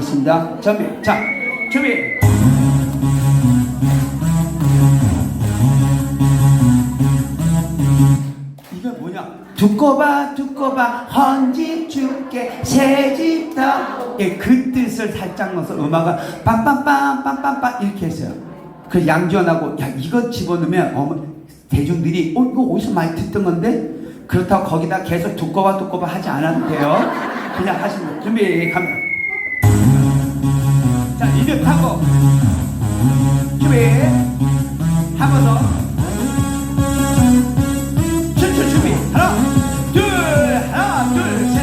하겠습니다. 준비. 자, 준비. 이게 뭐냐? 두고 봐, 두고 봐, 헌집 줄게, 새집 더. 예, 그 뜻을 살짝 넣어서 음악을 빰빰빰, 빰빰빰 이렇게 했어요. 그 양지원하고, 야, 이거 집어넣으면 어머, 대중들이, 어, 이거 어디서 많이 듣던 건데? 그렇다고 거기다 계속 두고 봐, 두고 봐 하지 않아도 돼요. 그냥 하시면. 준비, 갑니다. 자, 이제 타고. 준비. 한번 더. 춤추 준비. 하나 둘 하나 둘셋.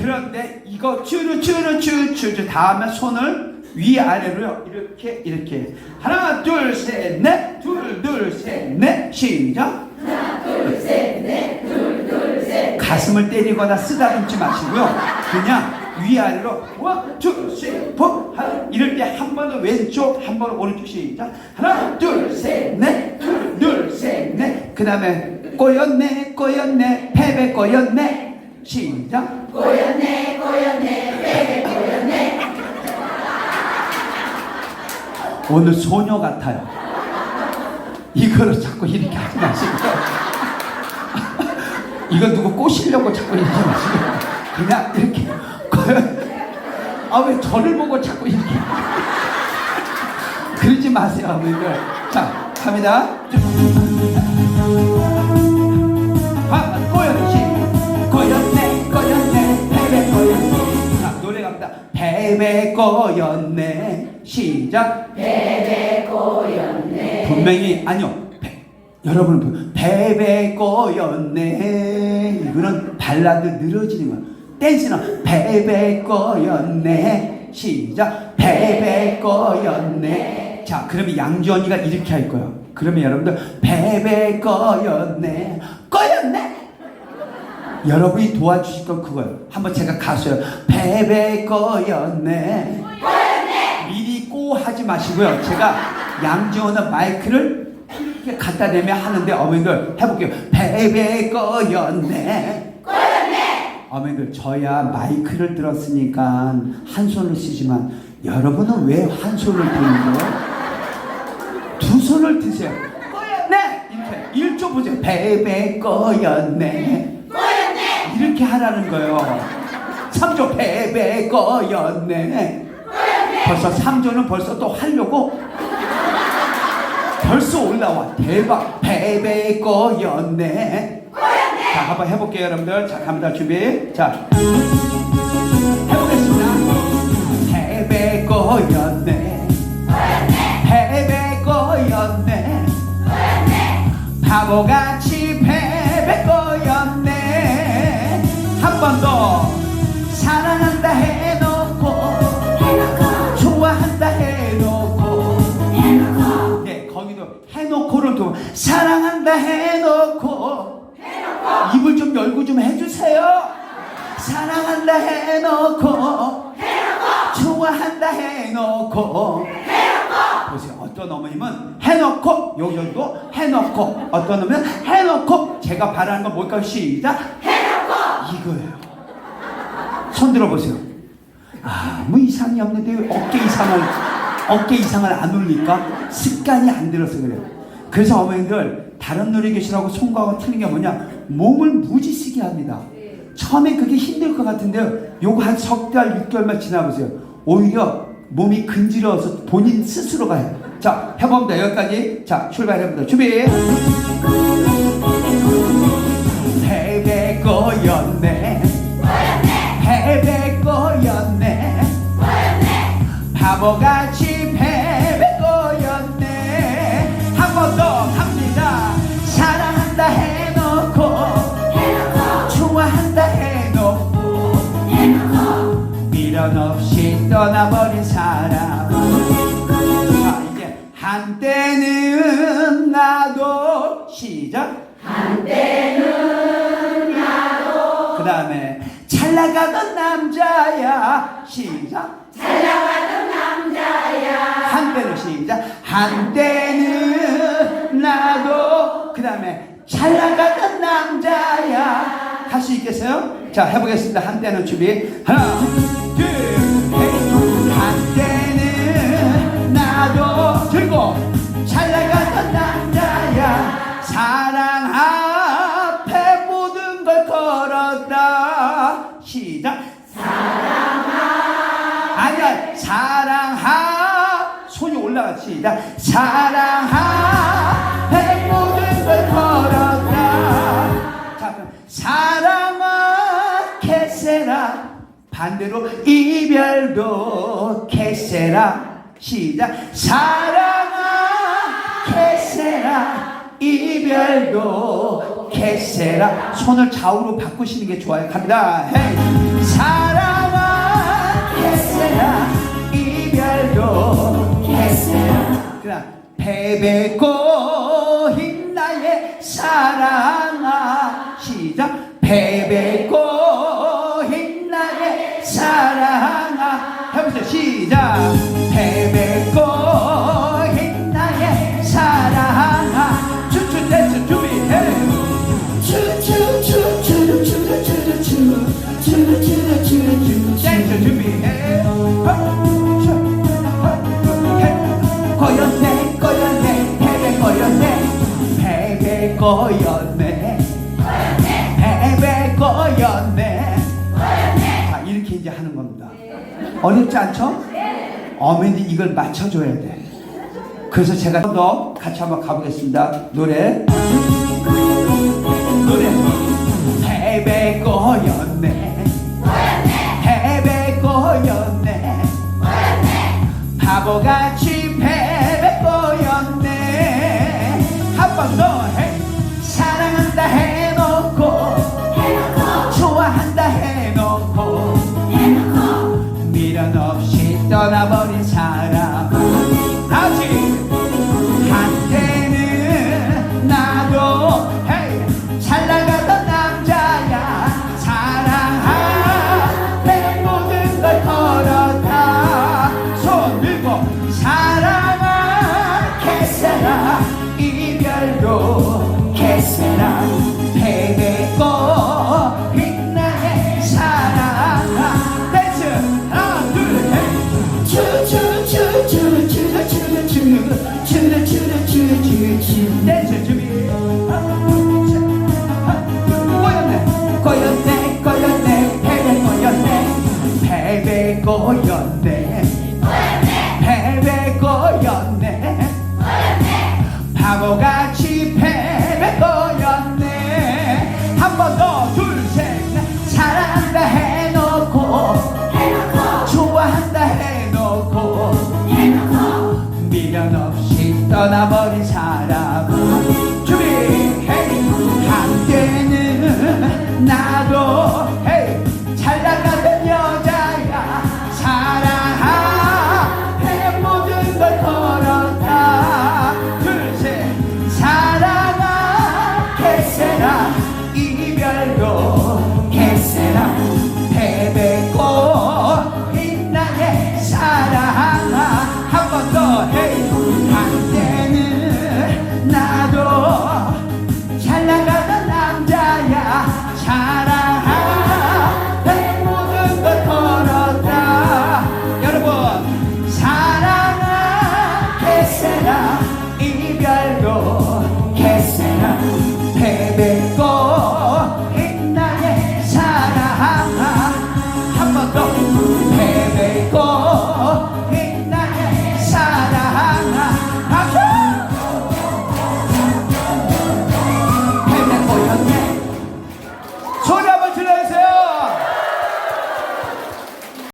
그런데 이거 추추 다음에 손을 위아래로요. 이렇게 이렇게. 하나 둘 셋 넷 둘 둘 셋 넷. 시작 가슴을 때리거나 쓰다듬지 마시고요. 그냥 위아래로 원, 투, 쓰리, 포 하나 이럴 때 한 번은 왼쪽 한 번은 오른쪽 시작. 하나 둘셋넷둘둘셋넷. 그 다음에 꼬였네 꼬였네 패배 꼬였네. 시작. 오늘 소녀 같아요. 이거를 자꾸 이렇게 하지 마시고. 이거 누구 꼬시려고 자꾸 이렇게 마시고. 그냥 이렇게. 아, 왜 저를 보고 자꾸 이렇게. 그러지 마세요, 어머니들. 자, 갑니다. 아, 꼬였지. 꼬였네, 꼬였네, 베베 꼬였네. 자, 노래 갑니다. 베베 꼬였네. 시작. 분명히 아니요. 배- 여러분 분 베베 꼬였네. 이거는 발라드 늘어지는 거야. 댄스는 베베 꼬였네. 시작. 베베 꼬였네. 자, 그러면 양지원이가 이렇게 할 거예요. 그러면 여러분들 베베 꼬였네. 꼬였네. 여러분이 도와주실 건 그거예요. 한번 제가 가수요. 베베 꼬였네. 미리 꼬 하지 마시고요. 제가 양지원의 마이크를 이렇게 갖다 대면 하는데 어머니들 해볼게요. 베베 꺼였네. 꺼였네. 어머니들 저야 마이크를 들었으니까 한 손을 쓰지만 여러분은 왜 한 손을 드는 거예요? 두 손을 드세요. 꺼였네. 이렇게 일조 보세요. 베베 꺼였네. 꺼였네. 이렇게 하라는 거예요. 3조 베베 꺼였네. 벌써 3조는 벌써 또 하려고 벌써 올라와. 대박. 베베 꺼였네. 자 한번 해볼게요 여러분들. 자 갑니다. 준비. 자. 해보겠습니다. 베베 꺼였네. 베베 꺼였네. 바보같이 베베 꺼였네. 한 번더 한다 해놓고 입을 좀 열고 좀 해주세요. 사랑한다 해놓고 좋아한다 해놓고 보세요. 어떤 어머님은 해놓고 여기도 해놓고 어떤 어머님은 해놓고 제가 바라는 건 뭘까요? 시작. 해놓고. 이거예요. 손 들어보세요. 아무 이상이 없는데 왜 어깨 이상을 어깨 이상을 안 올립니까? 습관이 안 들어서 그래요. 그래서 어머니들 다른 노래 교실하고 송가하고 틀린 게 뭐냐? 몸을 무지 쓰게 합니다. 처음에 그게 힘들 것 같은데요. 요거 한 석 달, 6개월만 지나보세요. 오히려 몸이 근지러워서 본인 스스로 가요. 자, 해봅니다. 여기까지. 자, 출발해봅니다. 준비. 베베 꼬였네. 베베 꼬였네. 바보같 미련 없이 떠나버린 사람. 자, 이제 한때는 나도 시작. 그 다음에 잘 나가던 남자야 시작 잘 나가던 남자야 한때는 시작 한때는 나도 그 다음에 잘 나가던 남자야 할 수 있겠어요? 자 해보겠습니다 한때는 준비 하나 들고 잘 나가던 남자야. 사랑 앞에 모든 걸 걸었다. 시작. 아니야 사랑하 손이 올라가. 시작. 사랑하 의 모든 걸 걸었다. 사랑아 캐세라. 반대로 이별도 캐세라. 시작. 사랑 이별도 캐세라. 손을 좌우로 바꾸시는 게 좋아요. 갑니다. 헤이. 사랑아 캐세라. 이별도 캐세라. 그다음 패배 꼬인 나의 사랑아. 시작. 꼬 꼬였네. 패배 꼬였네. 자 이렇게 이제 하는 겁니다. 어렵지 않죠? 어머니 이걸 맞춰줘야 돼. 그래서 제가 더 같이 한번 가보겠습니다. 노래 떠나버린 사람